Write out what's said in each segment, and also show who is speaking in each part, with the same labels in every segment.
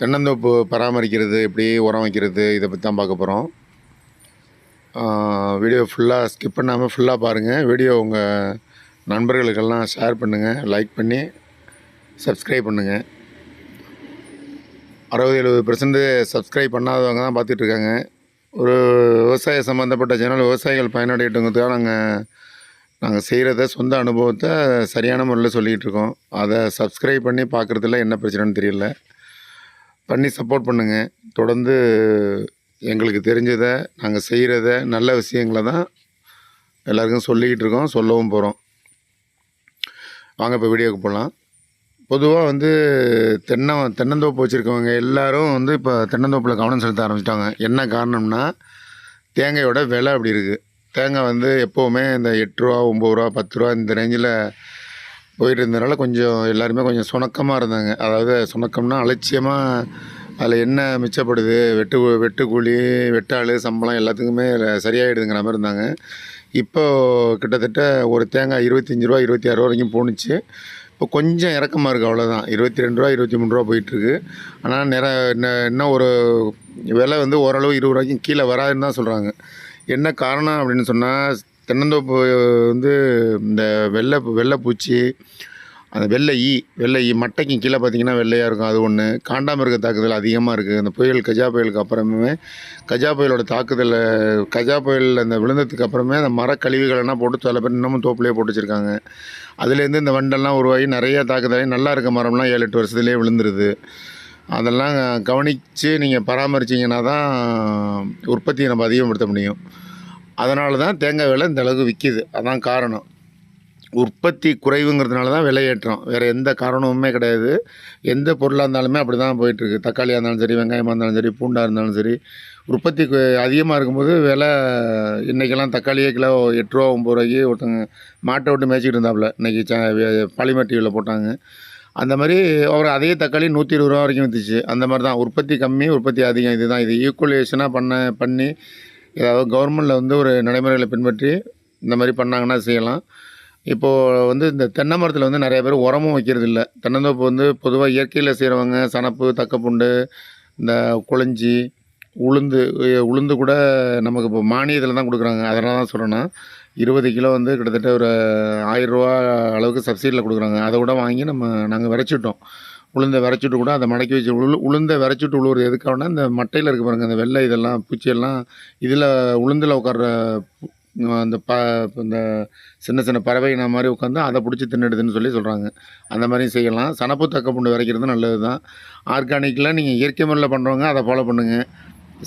Speaker 1: தென்னந்தோப்பு பராமரிக்கிறது எப்படி உரம் வைக்கிறது இதை பற்றி தான் பார்க்க போகிறோம் வீடியோ ஃபுல்லாக ஸ்கிப் பண்ணாமல் ஃபுல்லாக பாருங்கள் வீடியோ உங்கள் நண்பர்களுக்கெல்லாம் ஷேர் பண்ணுங்கள் லைக் பண்ணி சப்ஸ்கிரைப் பண்ணுங்கள் அறுபது எழுபது பர்சன்ட் சப்ஸ்கிரைப் பண்ணாதவங்க தான் பார்த்துட்ருக்காங்க. ஒரு விவசாய சம்மந்தப்பட்ட சேனல் விவசாயிகள் பயனடையட்டுங்கிறதுக்காக நாங்கள் நாங்கள் செய்கிறத சொந்த அனுபவத்தை சரியான முறையில் சொல்லிகிட்டு இருக்கோம். அதை சப்ஸ்கிரைப் பண்ணி பார்க்குறதுல என்ன பிரச்சனைன்னு தெரியல. பண்ணி சப்போர்ட் பண்ணுங்கள் தொடர்ந்து எங்களுக்கு தெரிஞ்சதை நாங்கள் செய்கிறத நல்ல விஷயங்களை தான் எல்லாருக்கும் சொல்லிக்கிட்டு இருக்கோம் சொல்லவும் போகிறோம் வாங்க இப்போ வீடியோக்கு போகலாம் பொதுவாக வந்து தென்னை தென்னந்தோப்பு வச்சுருக்கவங்க எல்லாரும் வந்து இப்போ தென்னந்தோப்பில் கவனம் செலுத்த ஆரம்பிச்சிட்டாங்க. என்ன காரணம்னா தேங்காயோட விலை அப்படி இருக்குது தேங்காய் வந்து எப்போவுமே இந்த எட்டு ரூபா ஒம்பது ரூபா பத்து ரூபா இந்த ரேஞ்சில் போயிட்டு இருந்தனால கொஞ்சம் எல்லாருமே கொஞ்சம் சுணக்கமாக இருந்தாங்க. அதாவது சுணக்கம்னா அலட்சியமாக அதில் என்ன மிச்சப்படுது? வெட்டு வெட்டு கூலி வெட்டாள் சம்பளம் எல்லாத்துக்குமே சரியாயிடுதுங்கிற மாதிரி இருந்தாங்க. இப்போ கிட்டத்தட்ட ஒரு தேங்காய் இருபத்தஞ்சி ரூபா இருபத்தி ஆறு ரூபா வரைக்கும் போணுச்சு. இப்போ கொஞ்சம் இறக்கமாக இருக்குது அவ்வளோதான் இருபத்தி ரெண்டு ரூபா இருபத்தி மூணு ரூபா போயிட்டுருக்கு ஆனால் நிற என்ன இன்னும் ஒரு விலை வந்து ஓரளவு இருபது ரூபாய்க்கும் கீழே வராதுன்னு தான் சொல்கிறாங்க என்ன காரணம் அப்படின்னு சொன்னால் தென்னந்தோப்பு வந்து இந்த வெள்ளை வெள்ளைப்பூச்சி அந்த வெள்ளை ஈ வெள்ளை ஈ மட்டைக்கு கீழே பார்த்தீங்கன்னா வெள்ளையாக இருக்கும் அது ஒன்று காண்டாமிருக தாக்குதல் அதிகமாக இருக்குது அந்த புயல் கஜா புயலுக்கு அப்புறமே கஜா புயலோட தாக்குதலை கஜா புயலில் அந்த விழுந்ததுக்கு அப்புறமே அந்த மரக்கழிவுகளெல்லாம் போட்டு சில பேர் இன்னமும் தோப்புலேயே போட்டு வச்சுருக்காங்க. அதுலேருந்து இந்த வண்டெல்லாம் உருவாகி நிறைய தாக்குதலாகி நல்லா இருக்க மரம்லாம் ஏழு எட்டு வருஷத்துலேயே விழுந்துருது. அதெல்லாம் கவனித்து நீங்கள் பராமரிச்சிங்கன்னா தான் உற்பத்தியை நம்ம அதிகப்படுத்த முடியும். அதனால தான் தேங்காய் விலை இந்த அளவுக்கு விற்கிது அதான் காரணம். உற்பத்தி குறைவுங்கிறதுனால தான் விலையேற்றம் வேறு எந்த காரணமுமே கிடையாது. எந்த பொருளாக இருந்தாலுமே அப்படி தான் போயிட்டுருக்கு. தக்காளியாக இருந்தாலும் சரி வெங்காயமாக இருந்தாலும் சரி பூண்டாக இருந்தாலும் சரி. உற்பத்தி கு- அதிகமாக இருக்கும்போது விலை இன்றைக்கெல்லாம் தக்காளியே கிலோ எட்டு ரூபா ஒம்பது ரூபாய்க்கு ஒருத்தங்க மாட்டை விட்டு மேய்ச்சிட்டு இருந்தாப்புல. இன்றைக்கி ச பாலிமர் டிவியில் போட்டாங்க. அந்த மாதிரி ஒரு அதே தக்காளி நூற்றி இருபது ரூபா வரைக்கும் விற்றுச்சு அந்த மாதிரி தான் உற்பத்தி கம்மி உற்பத்தி அதிகம். இதுதான். இது ஈக்குவலேஷனாக பண்ண பண்ணி ஏதாவது கவர்மெண்டில் வந்து ஒரு நடைமுறைகளை பின்பற்றி இந்த மாதிரி பண்ணாங்கன்னா செய்யலாம். இப்போது வந்து இந்த தென்னை மரத்தில் வந்து நிறைய பேர் உரமும் வைக்கிறது இல்லை. தென்னந்தோப்பு வந்து பொதுவாக இயற்கையில் செய்கிறவங்க சனப்பு தக்கப்புண்டு இந்த குழஞ்சி உளுந்து உளுந்து கூட நமக்கு இப்போ மானியத்தில் தான் கொடுக்குறாங்க. அதனால தான் சொல்கிறேன்னா இருபது கிலோ வந்து கிட்டத்தட்ட ஒரு ஆயிரரூவா அளவுக்கு சப்சிடியில் கொடுக்குறாங்க. அதை கூட வாங்கி நம்ம நாங்கள் விரைச்சிட்டோம் உளுந்தை விரைச்சிட்டு கூட அதை மடக்கி வச்சு உளு உளுந்தை விரைச்சிட்டு உழுவுறது எதுக்காகனா இந்த மட்டையில் இருக்க பாருங்கள் அந்த வெள்ளை இதெல்லாம் பூச்சியெல்லாம் இதில் உளுந்தில் உட்கார்ற அந்த ப இந்த சின்ன சின்ன பறவைங்க மாதிரி உட்காந்து அதை பிடிச்சி தின்னுடுதுன்னு சொல்லி சொல்கிறாங்க அந்த மாதிரியும் செய்யலாம். சனப்பு தக்கப்புண்டு பூண்டு விரைக்கிறது நல்லது தான் ஆர்கானிக்கில் நீங்கள் இயற்கை முறையில் பண்ணுறவங்க அதை ஃபாலோ பண்ணுங்கள்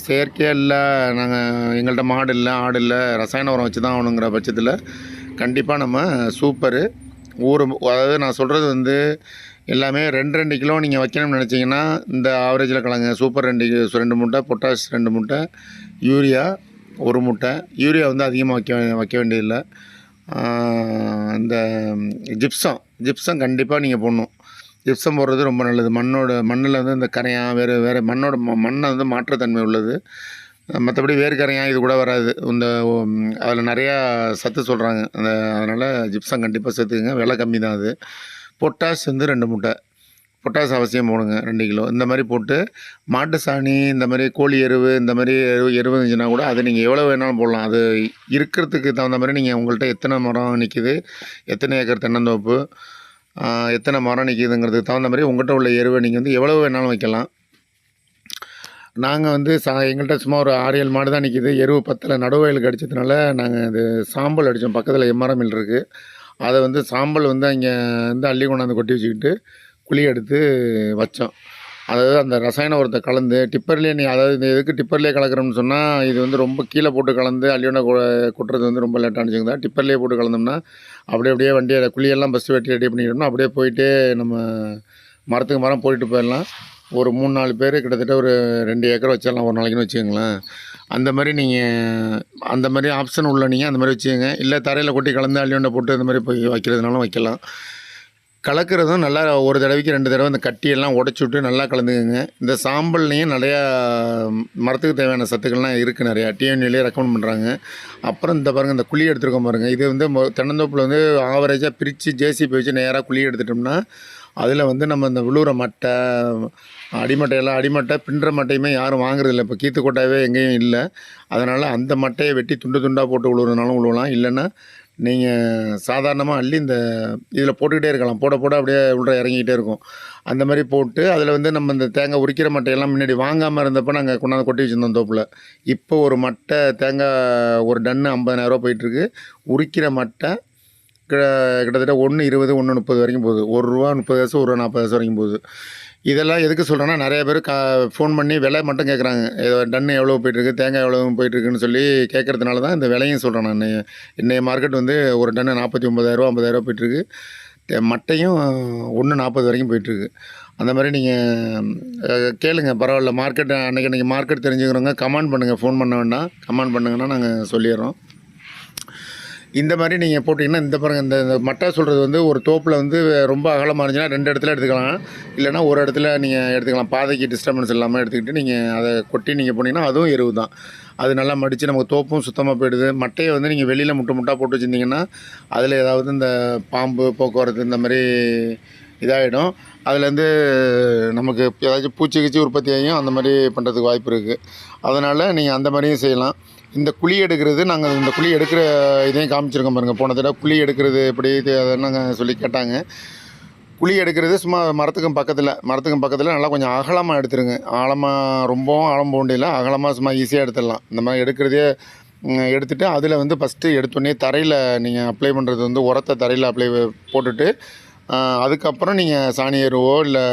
Speaker 1: செயற்கையாக இல்லை நாங்கள் எங்கள்கிட்ட மாடு இல்லை ஆடு இல்லை ரசாயன உரம் வச்சு தான் ஆகணுங்கிற பட்சத்தில் கண்டிப்பாக நம்ம சூப்பரு. ஊர் அதாவது நான் சொல்கிறது வந்து எல்லாமே ரெண்டு ரெண்டு கிலோ நீங்கள் வைக்கணும்னு நினச்சிங்கன்னா இந்த ஆவரேஜில் கலங்க. சூப்பர் ரெண்டு ரெண்டு மூட்டை பொட்டாஷ் ரெண்டு மூட்டை யூரியா ஒரு மூட்டை. யூரியா வந்து அதிகமாக வைக்க வைக்க வேண்டியதில்லை. இந்த ஜிப்சம் ஜிப்சம் கண்டிப்பாக நீங்கள் போடணும். ஜிப்சம் போடுறது ரொம்ப நல்லது. மண்ணோட மண்ணில் வந்து இந்த கரையான் வேறு வேறு மண்ணோட ம- மண்ணை வந்து மாற்றுத்தன்மை உள்ளது. மற்றபடி வேர்க்கரையான் இது கூட வராது. இந்த அதில் நிறையா சத்து சொல்கிறாங்க அந்த அதனால் ஜிப்சம் கண்டிப்பாக சேர்த்துக்குங்க. விலை கம்மி தான் அது. பொட்டாஷ் வந்து ரெண்டு மூட்டை. பொட்டாஷ் அவசியம் போடுங்க ரெண்டு கிலோ. இந்த மாதிரி போட்டு மாட்டு சாணி இந்த மாதிரி கோழி எருவு இந்த மாதிரி எருவு எருவு இருந்துச்சுன்னா கூட அது நீங்கள் எவ்வளோ வேணாலும் போடலாம். அது இருக்கிறதுக்கு தகுந்த மாதிரி நீங்கள் உங்கள்கிட்ட எத்தனை மரம் நிற்கிது எத்தனை ஏக்கர் தென்னந்தோப்பு எத்தனை மரம் நிற்கிதுங்கிறதுக்கு தகுந்த மாதிரி உங்கள்கிட்ட உள்ள எருவை நீங்கள் வந்து எவ்வளோ வேணாலும் வைக்கலாம். நாங்கள் வந்து சா எங்கள்கிட்ட சும்மா ஒரு ஆறு ஏழு மாடு தான் நிற்கிது எருவு பத்தில் நடுவயலுக்கு அடித்ததுனால நாங்கள் இது சாம்பல் அடித்தோம் பக்கத்தில் எம்ஆர்எம் மில் இருக்குது அதை வந்து சாம்பல் வந்து அங்கே வந்து அள்ளி கொண்டாந்து கொட்டி வச்சுக்கிட்டு குழி எடுத்து வச்சோம். அதாவது அந்த ரசாயன உரத்தை கலந்து டிப்பர்லேயே நீ அதாவது இந்த எதுக்கு டிப்பர்லேயே கலக்கிறோம்னு சொன்னால் இது வந்து ரொம்ப கீழே போட்டு கலந்து அள்ளியோட கொட்டுறது வந்து ரொம்ப லேட்டாக தான் டிப்பர்லேயே போட்டு கலந்தோம்னா அப்படியே அப்படியே வண்டியை குழியெல்லாம் ஃபஸ்ட்டு வெட்டி ரெடி பண்ணிக்கிட்டோம்னா அப்படியே போயிட்டே நம்ம மரத்துக்கு மரம் போயிட்டு போயிடலாம். ஒரு மூணு நாலு பேர் கிட்டத்தட்ட ஒரு ரெண்டு ஏக்கர் வச்சிடலாம் ஒரு நாளைக்குன்னு வச்சுக்கோங்களேன். அந்த மாதிரி நீங்கள் அந்த மாதிரி ஆப்ஷன் உள்ள நீங்கள் அந்த மாதிரி வச்சுக்கோங்க. இல்லை தரையில் கொட்டி கலந்து அள்ளியோண்டை போட்டு அந்த மாதிரி போய் வைக்கிறதுனாலும் வைக்கலாம். கலக்கிறதும் நல்லா ஒரு தடவைக்கு ரெண்டு தடவை இந்த கட்டியெல்லாம் உடச்சி விட்டு நல்லா கலந்துக்குங்க. இந்த சாம்பல்லையும் நிறையா மரத்துக்கு தேவையான சத்துக்கள்லாம் இருக்குது நிறையா. டிஎன்ஏலேயே ரெக்கமெண்ட் பண்ணுறாங்க அப்புறம் இந்த பாருங்கள் இந்த குழி எடுத்துருக்கோம் பாருங்கள் இது வந்து மொ- தென்னந்தோப்பில் வந்து ஆவரேஜாக பிரித்து ஜேசிபி வச்சு நேராக குழி எடுத்துட்டோம்னா அதில் வந்து நம்ம இந்த விழுற மட்டை அடிமட்டையெல்லாம் அடிமட்டை பின்ற மட்டையுமே யாரும் வாங்குறதில்ல இப்போ கீத்து கொட்டாவே எங்கேயும் இல்லை. அதனால் அந்த மட்டையை வெட்டி துண்டு துண்டாக போட்டு விழுறதுனாலும் விழுவலாம் இல்லைன்னா நீங்கள் சாதாரணமாக அள்ளி இந்த இதில் போட்டுக்கிட்டே இருக்கலாம். போட போட அப்படியே உள்ள இறங்கிக்கிட்டே இருக்கும். அந்த மாதிரி போட்டு அதில் வந்து நம்ம இந்த தேங்காய் உரிக்கிற மட்டையெல்லாம் முன்னாடி வாங்காமல் இருந்தப்போ நாங்கள் கொண்டாந்து கொட்டி வச்சுருந்தோம் தோப்பில். இப்போ ஒரு மட்டை தேங்காய் ஒரு டன்னு ஐம்பதாயிரரூவா போயிட்டுருக்கு. உரிக்கிற மட்டை கிட்டத்தட்ட ஒன்று இருபது ஒன்று முப்பது வரைக்கும் போகுது. ஒரு ரூபா முப்பது காசு ஒரு ரூபா நாற்பது காசு வரைக்கும் போகுது. இதெல்லாம் எதுக்கு சொல்கிறேன்னா நிறைய பேர் கா ஃபோன் பண்ணி விலை மட்டும் கேட்குறாங்க டன்னு எவ்வளோ போயிட்டுருக்கு தேங்காய் எவ்வளோ போயிட்டுருக்குன்னு சொல்லி கேட்குறதுனால தான் இந்த விலையும் சொல்கிறேன் நான். இன்றைய மார்க்கெட் வந்து ஒரு டன்னு நாற்பத்தி ஒம்பதாயிரரூவா ஐம்பதாயிரரூவா போயிட்டுருக்கு. மட்டையும் ஒன்று நாற்பது வரைக்கும் போயிட்டுருக்கு. அந்த மாதிரி நீங்கள் கேளுங்க. பரவாயில்ல. மார்க்கெட் அன்றைக்கி அன்றைக்கி மார்க்கெட் தெரிஞ்சுக்கிறவங்க கமெண்ட் பண்ணுங்கள் ஃபோன் பண்ண வேண்டாம். கமெண்ட் பண்ணுங்கன்னா நாங்கள் சொல்லிடுறோம். இந்த மாதிரி நீங்கள் போட்டிங்கன்னா இந்த பாருங்கள் இந்த இந்த மட்டை சொல்கிறது வந்து ஒரு தோப்பில் வந்து ரொம்ப அகலமாக இருந்துச்சுன்னா ரெண்டு இடத்துல எடுத்துக்கலாம். இல்லைன்னா ஒரு இடத்துல நீங்கள் எடுத்துக்கலாம். பாதைக்கு டிஸ்டர்பன்ஸ் இல்லாமல் எடுத்துக்கிட்டு நீங்கள் அதை கொட்டி நீங்கள் போனீங்கன்னா அதுவும் எருவு தான். அது நல்லா மடித்து நமக்கு தோப்பும் சுத்தமாக போயிடுது. மட்டையை வந்து நீங்கள் வெளியில் முட்டை முட்டா போட்டு வச்சுருந்தீங்கன்னா அதில் ஏதாவது இந்த பாம்பு போக்குவரத்து இந்த மாதிரி இதாகிடும் அதுலேருந்து நமக்கு ஏதாச்சும் பூச்சி கீச்சி உற்பத்தி ஆகியும் அந்த மாதிரி பண்ணுறதுக்கு வாய்ப்பு இருக்குது அதனால் நீங்கள் அந்த மாதிரியும் செய்யலாம். இந்த குழி எடுக்கிறது நாங்கள் இந்த குழி எடுக்கிற இதையும் காமிச்சிருக்கோம் பாருங்கள் போன தடவை குழி எடுக்கிறது எப்படி அதை நாங்கள் சொல்லி கேட்டாங்க. குழி எடுக்கிறது சும்மா மரத்துக்கும் பக்கத்தில் மரத்துக்கும் பக்கத்தில் நல்லா கொஞ்சம் அகலமாக எடுத்துருங்க. ஆழமாக ரொம்பவும் ஆழம் போண்டியில் அகலமாக சும்மா ஈஸியாக எடுத்துடலாம். இந்த மாதிரி எடுக்கிறதே எடுத்துகிட்டு அதில் வந்து ஃபஸ்ட்டு எடுத்தோடனே தரையில் நீங்கள் அப்ளை பண்ணுறது வந்து உரத்தை தரையில் அப்ளை போட்டுட்டு அதுக்கப்புறம் நீங்கள் சாணி எருவோ இல்லை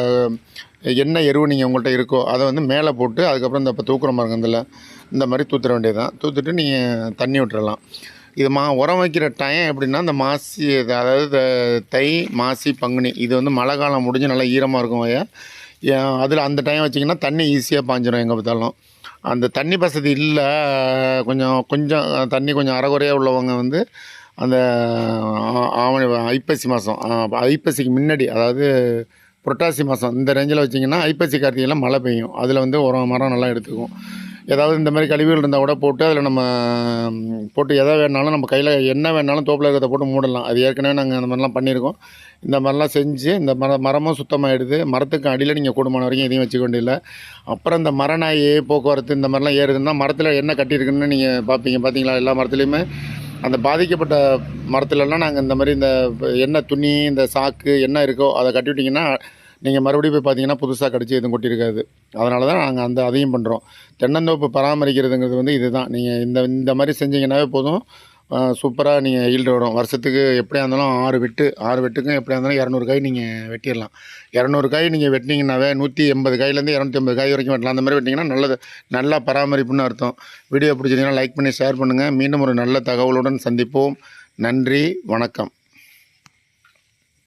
Speaker 1: என்ன எருவு நீங்கள் உங்கள்கிட்ட இருக்கோ அதை வந்து மேலே போட்டு அதுக்கப்புறம் இந்த இப்போ தூக்குற பாருங்க இதில் இந்த மாதிரி தூத்துற வேண்டியது தான் தூத்துட்டு நீங்கள் தண்ணி விட்டுறலாம். இது மா உரம் வைக்கிற டைம் எப்படின்னா இந்த மாசி அதாவது தை மாசி பங்குனி இது வந்து மழை காலம் முடிஞ்சு நல்லா ஈரமாக இருக்கும் வய அதில் அந்த டைம் வச்சிங்கன்னா தண்ணி ஈஸியாக பாஞ்சிடும் எங்கே பார்த்தாலும். அந்த தண்ணி வசதி இல்லை கொஞ்சம் கொஞ்சம் தண்ணி கொஞ்சம் அறகுறையாக உள்ளவங்க வந்து அந்த ஆவணி ஐப்பசி மாதம் ஐப்பசிக்கு முன்னாடி அதாவது புரட்டாசி மாதம் இந்த ரேஞ்சில் வச்சிங்கன்னா ஐப்பசி கார்த்திகைலாம் மழை பெய்யும். அதில் வந்து உரம் மரம் நல்லா எடுத்துக்கும். ஏதாவது இந்த மாதிரி கழிவுகள் இருந்தால் கூட போட்டு அதில் நம்ம போட்டு எதை வேணாலும் நம்ம கையில் என்ன வேணாலும் தோப்பில் இருக்கிறத போட்டு மூடலாம். அது ஏற்கனவே நாங்கள் அந்த மாதிரிலாம் பண்ணியிருக்கோம். இந்த மாதிரிலாம் செஞ்சு இந்த மர மரமும் சுத்தமாகிடுது மரத்துக்கு அடியில் நீங்கள் கூடுமான வரைக்கும் எதையும் வச்சுக்க வேண்டியதில்லை. அப்புறம் இந்த மரநாய் போக்குவரத்து இந்த மாதிரிலாம் ஏறுதுன்னா மரத்தில் என்ன கட்டியிருக்குன்னு நீங்கள் பார்ப்பீங்க பார்த்தீங்களா எல்லா மரத்துலேயுமே அந்த பாதிக்கப்பட்ட மரத்துலலாம் நாங்கள் இந்த மாதிரி இந்த என்ன துணி இந்த சாக்கு என்ன இருக்கோ அதை கட்டிவிட்டிங்கன்னா நீங்கள் மறுபடியும் போய் பார்த்தீங்கன்னா புதுசாக கடிச்சு எதுவும் கொட்டியிருக்காது. அதனால தான் நாங்கள் அந்த அதையும் பண்ணுறோம் தென்னந்தோப்பு பராமரிக்கிறதுங்கிறது வந்து இதுதான். நீங்கள் இந்த இந்த மாதிரி செஞ்சீங்கன்னாவே போதும். சூப்பராக நீங்கள் ஈல்டு வரும். வருஷத்துக்கு எப்படியா இருந்தாலும் ஆறு வெட்டு ஆறு வெட்டுக்கும் எப்படியா இருந்தாலும் இரநூறு காய் நீங்கள் வெட்டிடலாம். இரநூறு காய் நீங்கள் வெட்டினீங்கன்னாவே நூற்றி எண்பது காயிலேருந்து இரநூத்தி ஐம்பது காய் வரைக்கும் வெட்டலாம். அந்த மாதிரி வெட்டிங்கன்னா நல்லது நல்லா பராமரிப்புன்னு அர்த்தம். வீடியோ பிடிச்சிருந்தீங்கன்னா லைக் பண்ணி ஷேர் பண்ணுங்கள் மீண்டும் ஒரு நல்ல தகவலுடன் சந்திப்போம். நன்றி வணக்கம்.